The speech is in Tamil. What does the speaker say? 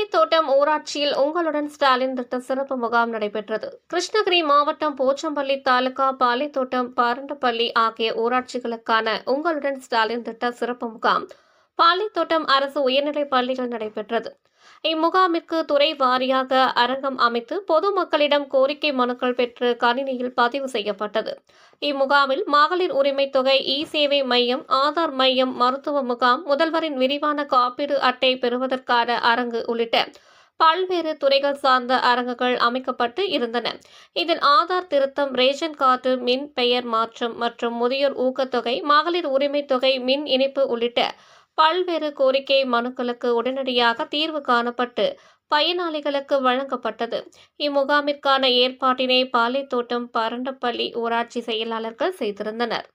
பாலைத்தோட்டம் ஊராட்சியில் உங்களுடன் ஸ்டாலின் திட்ட சிறப்பு முகாம் நடைபெற்றது. கிருஷ்ணகிரி மாவட்டம் போச்சம்பள்ளி தாலுகா பாலித்தோட்டம் பாரண்டப்பள்ளி ஆகிய ஊராட்சிகளுக்கான உங்களுடன் ஸ்டாலின் திட்ட சிறப்பு முகாம் பாலித்தோட்டம் அரசு உயர்நிலைப் பள்ளியில் நடைபெற்றது. இம்முகாமிற்கு துறை வாரியாக அரங்கம் அமைத்து பொதுமக்களிடம் கோரிக்கை மனுக்கள் பெற்று கணினியில் பதிவு செய்யப்பட்டது. இம்முகாமில் மகளிர் உரிமை தொகை இ சேவை மையம் ஆதார் மையம் மருத்துவ முகாம் முதல்வரின் விரிவான காப்பீடு அட்டை பெறுவதற்கான அரங்கு உள்ளிட்ட பல்வேறு துறைகள் சார்ந்த அரங்குகள் அமைக்கப்பட்டு இருந்தன. இதில் ஆதார் திருத்தம் ரேஷன் கார்டு மின் பெயர் மாற்றம் மற்றும் முதியோர் ஊக்கத்தொகை மகளிர் உரிமை தொகை மின் இணைப்பு உள்ளிட்ட பல்வேறு கோரிக்கை மனுக்களுக்கு உடனடியாக தீர்வு காணப்பட்டு பயனாளிகளுக்கு வழங்கப்பட்டது. இம்முகாமிற்கான ஏற்பாட்டினை பாலைத்தோட்டம் பரண்டப்பள்ளி ஊராட்சி செயலாளர்கள் செய்திருந்தனர்.